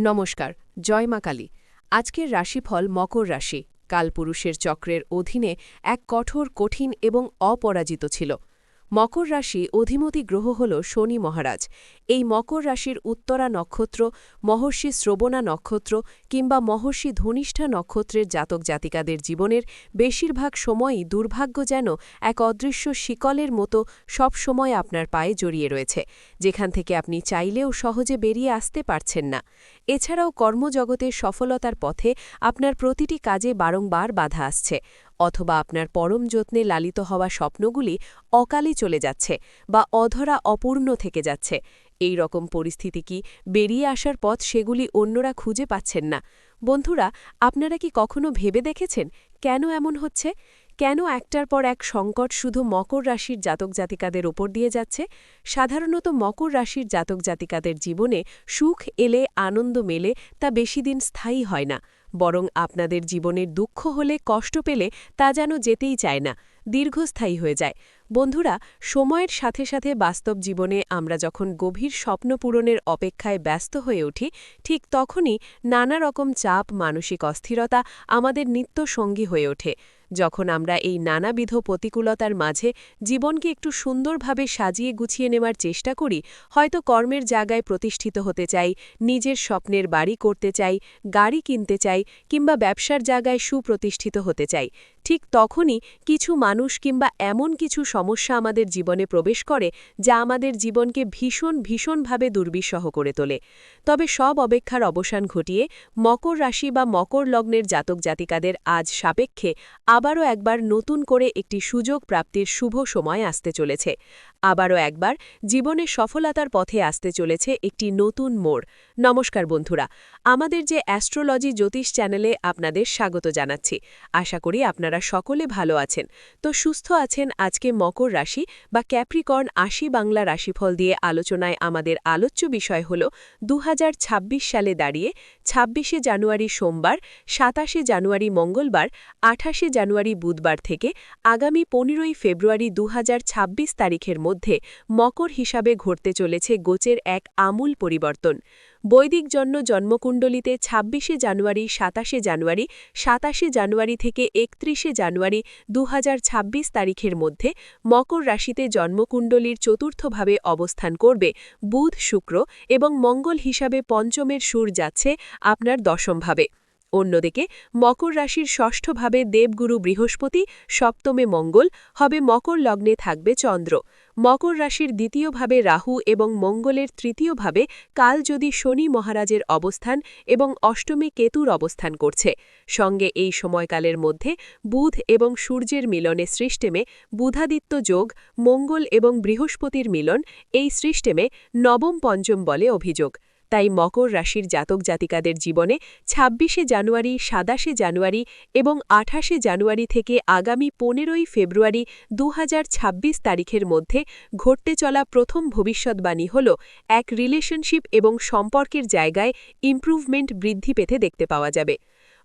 নমস্কার, জয় মা কালী। আজকের রাশিফল মকর রাশি। কালপুরুষের চক্রের অধীনে এক কঠোর, কঠিন এবং অপরাজিত ছিল। মকর রাশি অধিমতি গ্রহ হল শনি মহারাজ। এই মকর রাশির উত্তরা নক্ষত্র, মহর্ষি শ্রবণা নক্ষত্র কিংবা মহর্ষি ধনিষ্ঠা নক্ষত্রের জাতক জাতিকাদের জীবনের বেশিরভাগ সময়ই দুর্ভাগ্য যেন এক অদৃশ্য শিকলের মতো সব সময় আপনার পায়ে জড়িয়ে রয়েছে, যেখান থেকে আপনি চাইলেও সহজে বেরিয়ে আসতে পারছেন না। এছাড়াও কর্মজগতের সফলতার পথে আপনার প্রতিটি কাজে বারংবার বাধা আসছে। অথবা আপনার পরম যত্নে লালিত হওয়া স্বপ্নগুলি অকালে চলে যাচ্ছে বা অধরা অপূর্ণ থেকে যাচ্ছে। এই রকম পরিস্থিতি কি বেরিয়ে আসার পথ সেগুলি অন্যরা খুঁজে পাচ্ছেন না? বন্ধুরা, আপনারা কি কখনো ভেবে দেখেছেন কেন এমন হচ্ছে? কেন একটার পর এক সংকট শুধু মকর রাশির জাতক জাতিকাদের ওপর দিয়ে যাচ্ছে? সাধারণত মকর রাশির জাতক জাতিকাদের জীবনে সুখ এলে, আনন্দ মেলে, তা বেশি দিন স্থায়ী হয় না। বরং আপনাদের জীবনের দুঃখ হলে কষ্ট পেলে তা যেন যেতেই চায় না, দীর্ঘস্থায়ী হয়ে যায়। বন্ধুরা, সময়ের সাথে সাথে বাস্তব জীবনে আমরা যখন গভীর স্বপ্ন পূরণের অপেক্ষায় ব্যস্ত হয়ে উঠি, ঠিক তখনই নানা রকম চাপ, মানসিক অস্থিরতা আমাদের নিত্য সঙ্গী হয়ে ওঠে। যখন আমরা এই নানাবিধ প্রতিকূলতার মাঝে জীবনকে একটু সুন্দরভাবে সাজিয়ে গুছিয়ে নেওয়ার চেষ্টা করি, হয়তো কর্মের জায়গায় প্রতিষ্ঠিত হতে চাই, নিজের স্বপ্নের বাড়ি করতে চাই, গাড়ি কিনতে চাই, কিংবা ব্যবসার জায়গায় সুপ্রতিষ্ঠিত হতে চাই। ঠিক তখনই কিছু মানুষ কিংবা এমন কিছু সমস্যা আমাদের জীবনে প্রবেশ করে, যা আমাদের জীবনকে ভীষণ, ভীষণভাবে দুর্বিষহ করে তোলে। তবে সব অপেক্ষার অবসান ঘটিয়ে মকর রাশি বা মকর লগ্নের জাতক জাতিকাদের আজ সাপেক্ষে আবারও একবার নতুন করে একটি সুযোগ প্রাপ্তির শুভ সময় আসতে চলেছে। আবারও একবার জীবনে সফলতার পথে আসতে চলেছে একটি নতুন মোড়। নমস্কার বন্ধুরা, আমাদের যে অ্যাস্ট্রোলজি জ্যোতিষ চ্যানেলে আপনাদের স্বাগত জানাচ্ছি। আশা করি আপনারা সকলে ভালো আছেন। তো সুস্থ আছেন আজকে মকর রাশি বা ক্যাপ্রিকর্ন আশি বাংলা রাশিফল দিয়ে আলোচনায় আমাদের আলোচ্য বিষয় হল দু হাজার ছাব্বিশ সালে দাঁড়িয়ে ছাব্বিশে জানুয়ারি সোমবার, সাতাশে জানুয়ারি মঙ্গলবার, আঠাশে জানুয়ারি বুধবার থেকে আগামী পনেরোই ফেব্রুয়ারি দু হাজার ছাব্বিশ তারিখের মধ্যে মকর হিসাবে ঘটতে চলেছে গোচের এক আমূল পরিবর্তন। বৈদিক জন্য জন্মকুণ্ডলিতে ছাব্বিশে জানুয়ারি, সাতাশে জানুয়ারি সাতাশে জানুয়ারি থেকে একত্রিশে জানুয়ারি দু হাজার ছাব্বিশ তারিখের মধ্যে মকর রাশিতে জন্মকুণ্ডলীর চতুর্থভাবে অবস্থান করবে বুধ, শুক্র এবং মঙ্গল হিসাবে পঞ্চমের সুর যাচ্ছে আপনার দশমভাবে। অন্যদিকে মকর রাশির ষষ্ঠভাবে দেবগুরু বৃহস্পতি, সপ্তমে মঙ্গল, হবে মকর লগ্নে থাকবে চন্দ্র। মকর রাশির দ্বিতীয়ভাবে রাহু এবং মঙ্গলের তৃতীয়ভাবে কাল যদি শনি মহারাজের অবস্থান এবং অষ্টমে কেতুর অবস্থান করছে। সঙ্গে এই সময়কালের মধ্যে বুধ এবং সূর্যের মিলনে সৃষ্টেমে বুধাদিত্য যোগ, মঙ্গল এবং বৃহস্পতির মিলন এই সৃষ্টেমে নবম পঞ্চম বলে অভিযোগ। তাই মকর রাশির জাতক জাতিকাদের জীবনে ২৬শে জানুয়ারি, সাতাশে জানুয়ারি এবং আঠাশে জানুয়ারি থেকে আগামী পনেরোই ফেব্রুয়ারি দু হাজার ছাব্বিশ তারিখের মধ্যে ঘটতে চলা প্রথম ভবিষ্যৎবাণী হল এক রিলেশনশিপ এবং সম্পর্কের জায়গায় ইম্প্রুভমেন্ট বৃদ্ধি পেতে দেখতে পাওয়া যাবে।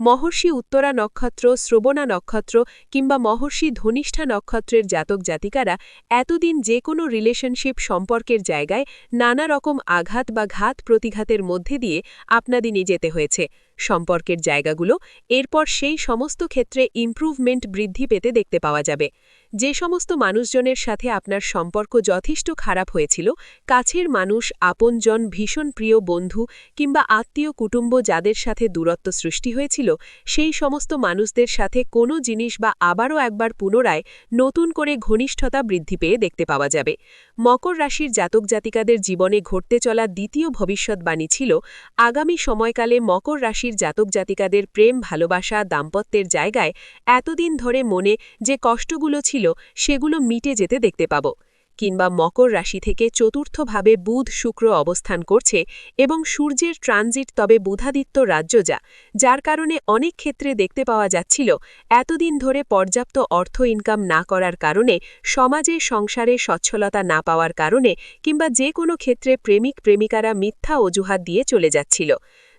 মহর্ষি উত্তরা নক্ষত্র, শ্রবণা নক্ষত্র কিংবা মহর্ষি ধনিষ্ঠা নক্ষত্রের জাতক জাতিকারা এতদিন যে কোনো রিলেশনশিপ সম্পর্কের জায়গায় নানা রকম আঘাত বা ঘাত প্রতিঘাতের মধ্যে দিয়ে আপনাদিনই যেতে হয়েছে। সম্পর্কের জায়গাগুলো এরপর সেই সমস্ত ক্ষেত্রে ইম্প্রুভমেন্ট বৃদ্ধি পেতে দেখতে পাওয়া যাবে। যে সমস্ত মানুষজনের সাথে আপনার সম্পর্ক যথেষ্ট খারাপ হয়েছিল, কাছের মানুষ, আপনজন, ভীষণ প্রিয় বন্ধু কিংবা আত্মীয় কুটুম্ব যাদের সাথে দূরত্ব সৃষ্টি হয়েছিল, সেই সমস্ত মানুষদের সাথে কোনো জিনিস বা আবারও একবার পুনরায় নতুন করে ঘনিষ্ঠতা বৃদ্ধি পেয়ে দেখতে পাওয়া যাবে। মকর রাশির জাতক জাতিকাদের জীবনে ঘটতে চলা দ্বিতীয় ভবিষ্যৎবাণী ছিল, আগামী সময়কালে মকর রাশির জাতক জাতিকাদের প্রেম, ভালোবাসা, দাম্পত্যের জায়গায় এতদিন ধরে মনে যে কষ্টগুলো ছিল, সেগুলো মিটে যেতে দেখতে পাব, কিংবা মকর রাশি থেকে চতুর্থভাবে বুধ শুক্র অবস্থান করছে এবং সূর্যের ট্রানজিট তবে বুধাদিত্য রাজ্য যা, যার কারণে অনেক ক্ষেত্রে দেখতে পাওয়া যাচ্ছিল, এতদিন ধরে পর্যাপ্ত অর্থ ইনকাম না করার কারণে, সমাজে সংসারে সচ্ছলতা না পাওয়ার কারণে, কিংবা যে কোনো ক্ষেত্রে প্রেমিক প্রেমিকারা মিথ্যা অজুহাত দিয়ে চলে যাচ্ছিল।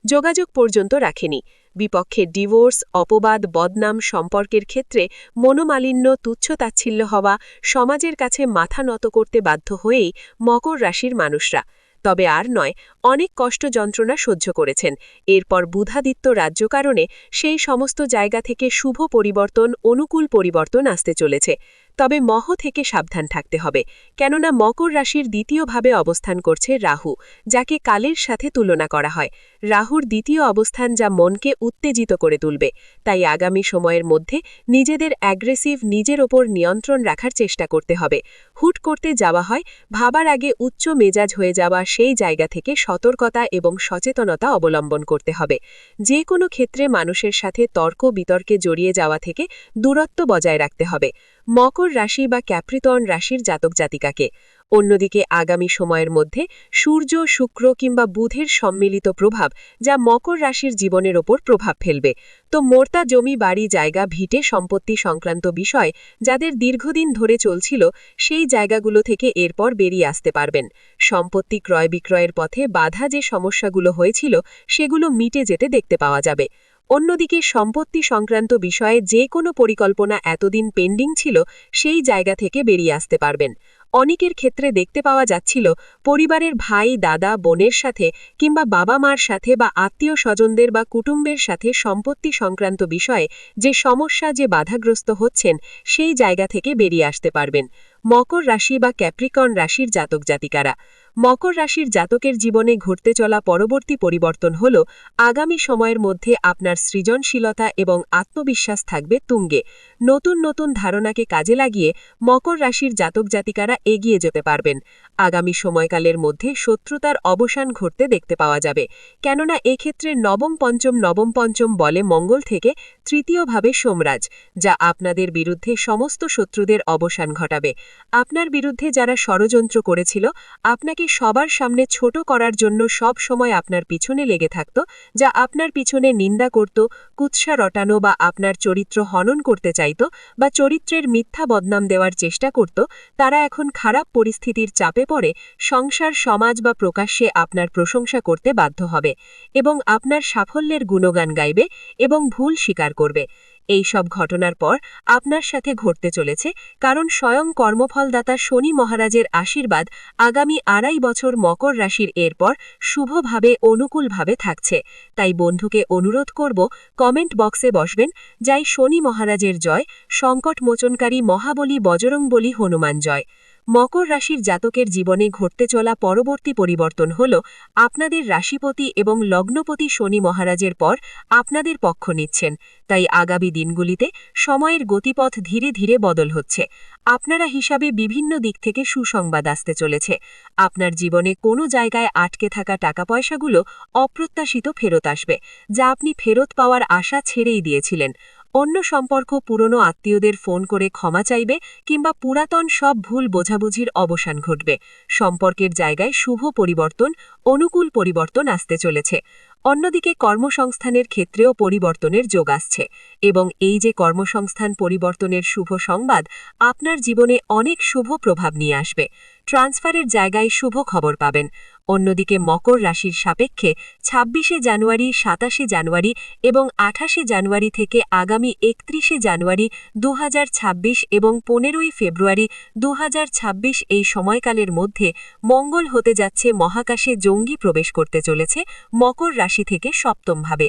যোগাযোগ পর্যন্ত রাখেনি। বিপক্ষে ডিভোর্স, অপবাদ, বদনাম সম্পর্কের ক্ষেত্রে মনোমালিন্য, তুচ্ছতাচ্ছিল্য হওয়া সমাজের কাছে মাথা নত করতে বাধ্য হয়েই মকর রাশির মানুষরা। তবে আর নয়, অনেক কষ্ট যন্ত্রণা সহ্য করেছেন। এরপর বুধাদিত্য রাজ্য কারণে সেই সমস্ত জায়গা থেকে শুভ পরিবর্তন, অনুকূল পরিবর্তন আসতে চলেছে। তবে মহ থেকে সাবধান থাকতে হবে, কেননা মকর রাশির দ্বিতীয়ভাবে অবস্থান করছে রাহু, যাকে কালের সাথে তুলনা করা হয়। রাহুর দ্বিতীয় অবস্থান যা মনকে উত্তেজিত করে তুলবে, তাই আগামী সময়ের মধ্যে নিজেদের অ্যাগ্রেসিভ নিজের ওপর নিয়ন্ত্রণ রাখার চেষ্টা করতে হবে। হুট করতে যাওয়া হয়, ভাবার আগে উচ্চ মেজাজ হয়ে যাওয়া সেই জায়গা থেকে সতর্কতা এবং সচেতনতা অবলম্বন করতে হবে। যে কোনো ক্ষেত্রে মানুষের সাথে তর্ক বিতর্কে জড়িয়ে যাওয়া থেকে দূরত্ব বজায় রাখতে হবে। মকর রাশি বা ক্যাপ্রিতন রাশির জাতক জাতিকাকে। অন্যদিকে আগামী সময়ের মধ্যে সূর্য, শুক্র কিংবা বুধের সম্মিলিত প্রভাব যা মকর রাশির জীবনের ওপর প্রভাব ফেলবে। তো মোর্তা জমি, বাড়ি, জায়গা, ভিটে, সম্পত্তি সংক্রান্ত বিষয় যাদের দীর্ঘদিন ধরে চলছিল, সেই জায়গাগুলো থেকে এরপর বেরিয়ে আসতে পারবেন। সম্পত্তি ক্রয় বিক্রয়ের পথে বাধা যে সমস্যাগুলো হয়েছিল, সেগুলো মিটে যেতে দেখতে পাওয়া যাবে। অন্যদিকে সম্পত্তি সংক্রান্ত বিষয়ে যে কোনো পরিকল্পনা এতদিন পেন্ডিং ছিল, সেই জায়গা থেকে বেরিয়ে আসতে পারবেন। অনেকের ক্ষেত্রে দেখতে পাওয়া যাচ্ছিল পরিবারের ভাই, দাদা, বোনের সাথে কিংবা বাবা মার সাথে বা আত্মীয় স্বজনদের বা কুটুম্বের সাথে সম্পত্তি সংক্রান্ত বিষয়ে যে সমস্যা, যে বাধাগ্রস্ত হচ্ছেন, সেই জায়গা থেকে বেরিয়ে আসতে পারবেন। মকর রাশি বা ক্যাপ্রিকন রাশির জাতক জাতিকারা। মকর রাশির জাতকের জীবনে ঘটতে চলা পরবর্তী পরিবর্তন হল আগামী সময়ের মধ্যে আপনার সৃজনশীলতা এবং আত্মবিশ্বাস থাকবে তুঙ্গে। নতুন নতুন ধারণাকে কাজে লাগিয়ে মকর রাশির জাতক জাতিকারা এগিয়ে যেতে পারবেন। আগামী সময়কালের মধ্যে শত্রুতার অবসান ঘটতে দেখতে পাওয়া যাবে। কেননা এক্ষেত্রে নবম পঞ্চম নবম পঞ্চম বলে মঙ্গল থেকে তৃতীয়ভাবে সোমরাজ, যা আপনাদের বিরুদ্ধে সমস্ত শত্রুদের অবসান ঘটাবে। আপনার বিরুদ্ধে যারা ষড়যন্ত্র করেছিল, আপনাকে সবার সামনে ছোট করার জন্য সব সময় আপনার পিছনে লেগে থাকত, যা আপনার পিছনে নিন্দা করত, কুৎসা রটানো বা আপনার চরিত্র হনন করতে চাইত, বা চরিত্রের মিথ্যা বদনাম দেওয়ার চেষ্টা করত, তারা এখন খারাপ পরিস্থিতির চাপে পড়ে সংসার, সমাজ বা প্রকাশ্যে আপনার প্রশংসা করতে বাধ্য হবে এবং আপনার সাফল্যের গুণগান গাইবে এবং ভুল স্বীকার করবে। এই সব ঘটনার পর আপনার সাথে ঘটতে চলেছে কারণ স্বয়ং কর্মফলদাতা শনি মহারাজের আশীর্বাদ আগামী আড়াই বছর মকর রাশির এরপর শুভভাবে, অনুকূলভাবে থাকছে। তাই বন্ধুকে অনুরোধ করব, কমেন্ট বক্সে বসবেন, যাই শনি মহারাজের জয় সংকট মোচনকারী মহাবলী বজরংবলী হনুমান জয়। মকর রাশির জাতকের জীবনে ঘটতে চলা পরবর্তী পরিবর্তন হল আপনাদের রাশিপতি এবং লগ্নপতি শনি মহারাজের পর আপনাদের পক্ষ নিচ্ছেন। তাই আগামী দিনগুলিতে সময়ের গতিপথ ধীরে ধীরে বদল হচ্ছে। আপনারা হিসাবে বিভিন্ন দিক থেকে সুসংবাদ আসতে চলেছে। আপনার জীবনে কোনো জায়গায় আটকে থাকা টাকা পয়সাগুলো অপ্রত্যাশিত ফেরত আসবে, যা আপনি ফেরত পাওয়ার আশা ছেড়েই দিয়েছিলেন। অন্য সম্পর্ক পুরনো আত্মীয়দের ফোন করে ক্ষমা চাইবে কিংবা পুরাতন সব ভুল বোঝাবুঝির অবসান ঘটবে। সম্পর্কের জায়গায় শুভ পরিবর্তন, অনুকূল পরিবর্তন আসতে চলেছে। অন্যদিকে কর্মসংস্থানের ক্ষেত্রেও পরিবর্তনের যোগ আসছে এবং এই যে কর্মসংস্থান পরিবর্তনের শুভ সংবাদ, আপনার জীবনে অনেক শুভ প্রভাব নিয়ে আসবে। ট্রান্সফারের জায়গায় শুভ খবর পাবেন। অন্যদিকে মকর রাশির সাপেক্ষে ছাব্বিশে জানুয়ারি, সাতাশে জানুয়ারি এবং আঠাশে জানুয়ারি থেকে আগামী একত্রিশে জানুয়ারি দু হাজার ছাব্বিশ এবং পনেরোই ফেব্রুয়ারি দু হাজার ছাব্বিশ এই সময়কালের মধ্যে মঙ্গল হতে যাচ্ছে মহাকাশে জঙ্গি প্রবেশ করতে চলেছে মকর রাশি থেকে সপ্তমভাবে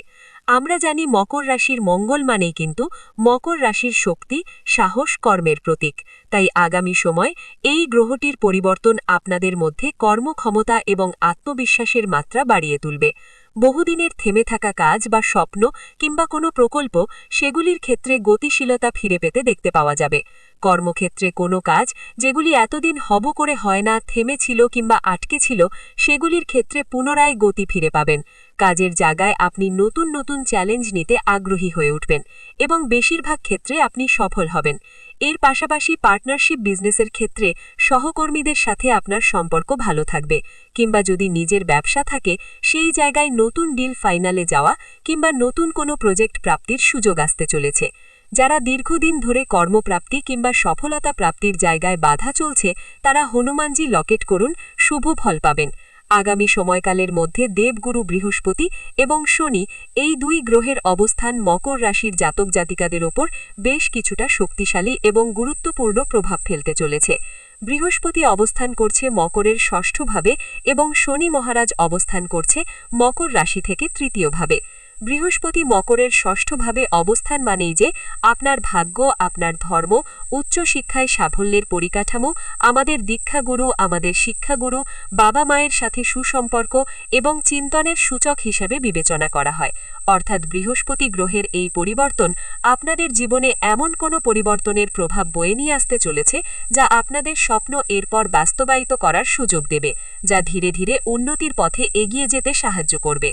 আমরা জানি মকর রাশির মঙ্গল মানেই কিন্তু মকর রাশির শক্তি, সাহস, কর্মের প্রতীক। তাই আগামী সময় এই গ্রহটির পরিবর্তন আপনাদের মধ্যে কর্মক্ষমতা এবং আত্মবিশ্বাসের মাত্রা বাড়িয়ে তুলবে। বহুদিনের থেমে থাকা কাজ বা স্বপ্ন কিংবা কোনো প্রকল্প, সেগুলির ক্ষেত্রে গতিশীলতা ফিরে পেতে দেখতে পাওয়া যাবে। কর্মক্ষেত্রে কোনো কাজ যেগুলি এতদিন হব করে হয় না থেমেছিল কিংবা আটকে ছিল, সেগুলির ক্ষেত্রে পুনরায় গতি ফিরে পাবেন। কাজের জায়গায় আপনি নতুন নতুন চ্যালেঞ্জ নিতে আগ্রহী হয়ে উঠবেন এবং বেশিরভাগ ক্ষেত্রে আপনি সফল হবেন। এর পাশাপাশি পার্টনারশিপ বিজনেসের ক্ষেত্রে সহকর্মীদের সাথে আপনার সম্পর্ক ভালো থাকবে। কিংবা যদি নিজের ব্যবসা থাকে, সেই জায়গায় নতুন ডিল ফাইনালে যাওয়া কিংবা নতুন কোনো প্রজেক্ট প্রাপ্তির সুযোগ আসতে চলেছে। যারা দীর্ঘদিন ধরে কর্মপ্রাপ্তি কিংবা সফলতা প্রাপ্তির জায়গায় বাধা চলছে, তারা হনুমানজি লকেট করুন, শুভ ফল পাবেন। আগামী সময়কালের মধ্যে দেবগুরু বৃহস্পতি এবং শনি এই দুই গ্রহের অবস্থান মকর রাশির জাতক জাতিকাদের ওপর বেশ কিছুটা শক্তিশালী এবং গুরুত্বপূর্ণ প্রভাব ফেলতে চলেছে। বৃহস্পতি অবস্থান করছে মকরের ষষ্ঠভাবে এবং শনি মহারাজ অবস্থান করছে মকর রাশি থেকে তৃতীয়ভাবে। বৃহস্পতি মকরের ষষ্ঠভাবে অবস্থান মানেই যে আপনার ভাগ্য, আপনার ধর্ম, উচ্চশিক্ষায় সাফল্যের পরিকাঠামো, আমাদের দীক্ষাগুরু, আমাদের শিক্ষাগুরু, বাবা মায়ের সাথে সুসম্পর্ক এবং চিন্তনের সূচক হিসেবে বিবেচনা করা হয়। অর্থাৎ বৃহস্পতি গ্রহের এই পরিবর্তন আপনাদের জীবনে এমন কোনো পরিবর্তনের প্রভাব বয়ে নিয়ে আসতে চলেছে যা আপনাদের স্বপ্ন এরপর বাস্তবায়িত করার সুযোগ দেবে, যা ধীরে ধীরে উন্নতির পথে এগিয়ে যেতে সাহায্য করবে।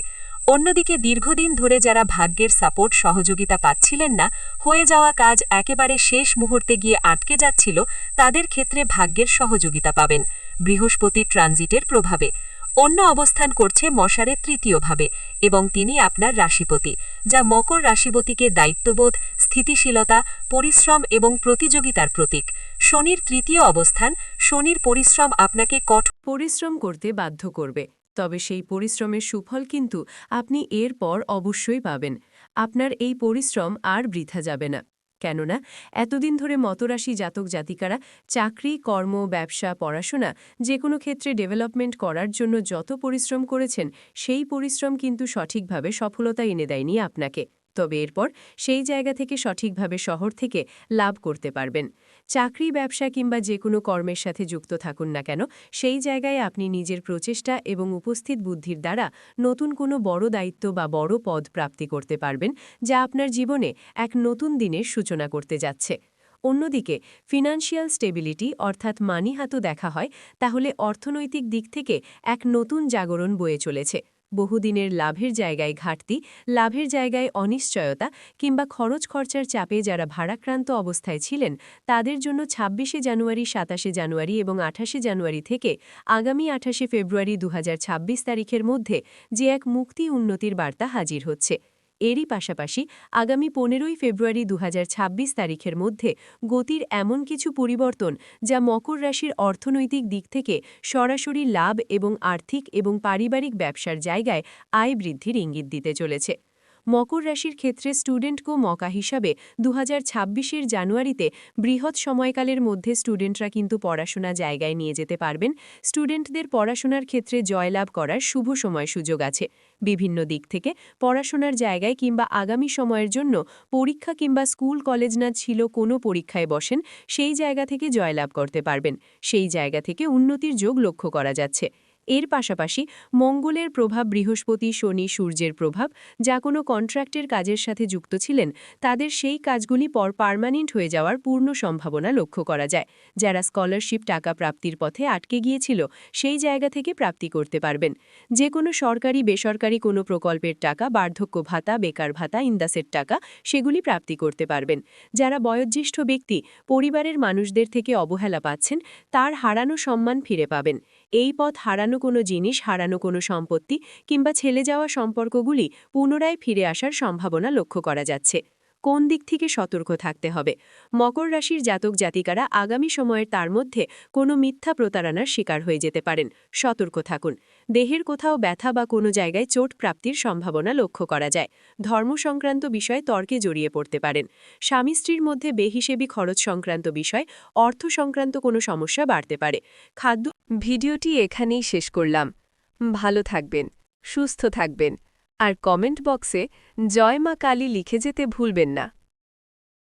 অন্যদিকে দীর্ঘদিন ধরে যারা ভাগ্যের সাপোর্ট, সহযোগিতা পাচ্ছিলেন না, হয়ে যাওয়া কাজ একেবারে শেষ মুহূর্তে গিয়ে আটকে যাচ্ছিল, তাদের ক্ষেত্রে ভাগ্যের সহযোগিতা পাবেন, বৃহস্পতি ট্রানজিটের প্রভাবে। অন্য অবস্থান করছে মশারের তৃতীয়ভাবে এবং তিনি আপনার রাশিপতি, যা মকর রাশিপতিকে দায়িত্ববোধ, স্থিতিশীলতা, পরিশ্রম এবং প্রতিযোগিতার প্রতীক। শনির তৃতীয় অবস্থান, শনির পরিশ্রম আপনাকে কঠোর পরিশ্রম করতে বাধ্য করবে। তবে সেই পরিশ্রমের সুফল কিন্তু আপনি এরপর অবশ্যই পাবেন। আপনার এই পরিশ্রম আর বৃথা যাবে না। কেননা, এতদিন ধরে মতরাশি জাতক জাতিকারা চাকরি, কর্ম, ব্যবসা, পড়াশোনা যে কোনো ক্ষেত্রে ডেভেলপমেন্ট করার জন্য যত পরিশ্রম করেছেন, সেই পরিশ্রম কিন্তু সঠিকভাবে সফলতা এনে দেয়নি আপনাকে। তবে এরপর সেই জায়গা থেকে সঠিকভাবে শহর থেকে লাভ করতে পারবেন। চাকরি, ব্যবসা কিংবা যে কোনো কর্মের সাথে যুক্ত থাকুন না কেন, সেই জায়গায় আপনি নিজের প্রচেষ্টা এবং উপস্থিত বুদ্ধির দ্বারা নতুন কোনো বড় দায়িত্ব বা বড় পদ প্রাপ্তি করতে পারবেন, যা আপনার জীবনে এক নতুন দিনের সূচনা করতে যাচ্ছে। অন্যদিকে ফিনান্সিয়াল স্টেবিলিটি অর্থাৎ মানি হাতও দেখা হয়, তাহলে অর্থনৈতিক দিক থেকে এক নতুন জাগরণ বয়ে চলেছে। বহুদিনের লাভের জায়গায় ঘাটতি, লাভের জায়গায় অনিশ্চয়তা কিংবা খরচ খরচার চাপে যারা ভাড়াক্রান্ত অবস্থায় ছিলেন, তাদের জন্য ছাব্বিশে জানুয়ারি, সাতাশে জানুয়ারি এবং আঠাশে জানুয়ারি থেকে আগামী আঠাশে ফেব্রুয়ারি দু হাজার ছাব্বিশ তারিখের মধ্যে যে এক মুক্তি উন্নতির বার্তা হাজির হচ্ছে। এরই পাশাপাশি আগামী পনেরোই ফেব্রুয়ারি দু হাজার ছাব্বিশ তারিখের মধ্যে গতির এমন কিছু পরিবর্তন যা মকর রাশির অর্থনৈতিক দিক থেকে সরাসরি লাভ এবং আর্থিক এবং পারিবারিক ব্যবসার জায়গায় আয় বৃদ্ধির ইঙ্গিত দিতে চলেছে। মকর রাশির ক্ষেত্রে স্টুডেন্ট কো মকা হিসাবে দু হাজার জানুয়ারিতে বৃহৎ সময়কালের মধ্যে স্টুডেন্টরা কিন্তু পড়াশোনা জায়গায় নিয়ে যেতে পারবেন। স্টুডেন্টদের পড়াশোনার ক্ষেত্রে জয়লাভ করার শুভ সময় সুযোগ আছে। বিভিন্ন দিক থেকে পড়াশোনার জায়গায় কিংবা আগামী সময়ের জন্য পরীক্ষা কিংবা স্কুল, কলেজ না ছিল কোনো পরীক্ষায় বসেন, সেই জায়গা থেকে জয়লাভ করতে পারবেন। সেই জায়গা থেকে উন্নতির যোগ লক্ষ্য করা যাচ্ছে। এর পাশাপাশি মঙ্গলের প্রভাব বৃহস্পতি, শনি, সূর্যের প্রভাব, যা কোনো কন্ট্রাক্টের কাজের সাথে যুক্ত ছিলেন, তাদের সেই কাজগুলি পর পার্মানেন্ট হয়ে যাওয়ার পূর্ণ সম্ভাবনা লক্ষ্য করা যায়, যারা স্কলারশিপ টাকা প্রাপ্তির পথে আটকে গিয়েছিল, সেই জায়গা থেকে প্রাপ্তি করতে পারবেন। যে কোনো সরকারি, বেসরকারি কোনো প্রকল্পের টাকা, বার্ধক্য ভাতা, বেকার ভাতা, ইন্দাসের টাকা, সেগুলি প্রাপ্তি করতে পারবেন। যারা বয়োজ্যেষ্ঠ ব্যক্তি, পরিবারের মানুষদের থেকে অবহেলা পাচ্ছেন, তার হারানো সম্মান ফিরে পাবেন। এই পথ হারানো কোনো জিনিস, হারানো কোনো সম্পত্তি কিংবা ছেলে যাওয়া সম্পর্কগুলি পুনরায় ফিরে আসার সম্ভাবনা লক্ষ্য করা যাচ্ছে। কোন দিক থেকে সতর্ক থাকতে হবে? মকর রাশির জাতক জাতিকারা আগামী সময়ের তার মধ্যে কোনো মিথ্যা প্রতারণার শিকার হয়ে যেতে পারেন। সতর্ক থাকুন। দেহের কোথাও ব্যথা বা কোনো জায়গায় চোট প্রাপ্তির সম্ভাবনা লক্ষ্য করা যায়। ধর্ম সংক্রান্ত বিষয়ে তর্কে জড়িয়ে পড়তে পারেন। স্বামী স্ত্রীর মধ্যে বেহিসেবি খরচ সংক্রান্ত বিষয়, অর্থ সংক্রান্ত কোনো সমস্যা বাড়তে পারে। খাদ্য ভিডিওটি এখানেই শেষ করলাম। ভালো থাকবেন, সুস্থ থাকবেন। আর কমেন্ট বক্সে জয় মা কালী লিখে যেতে ভুলবেন না।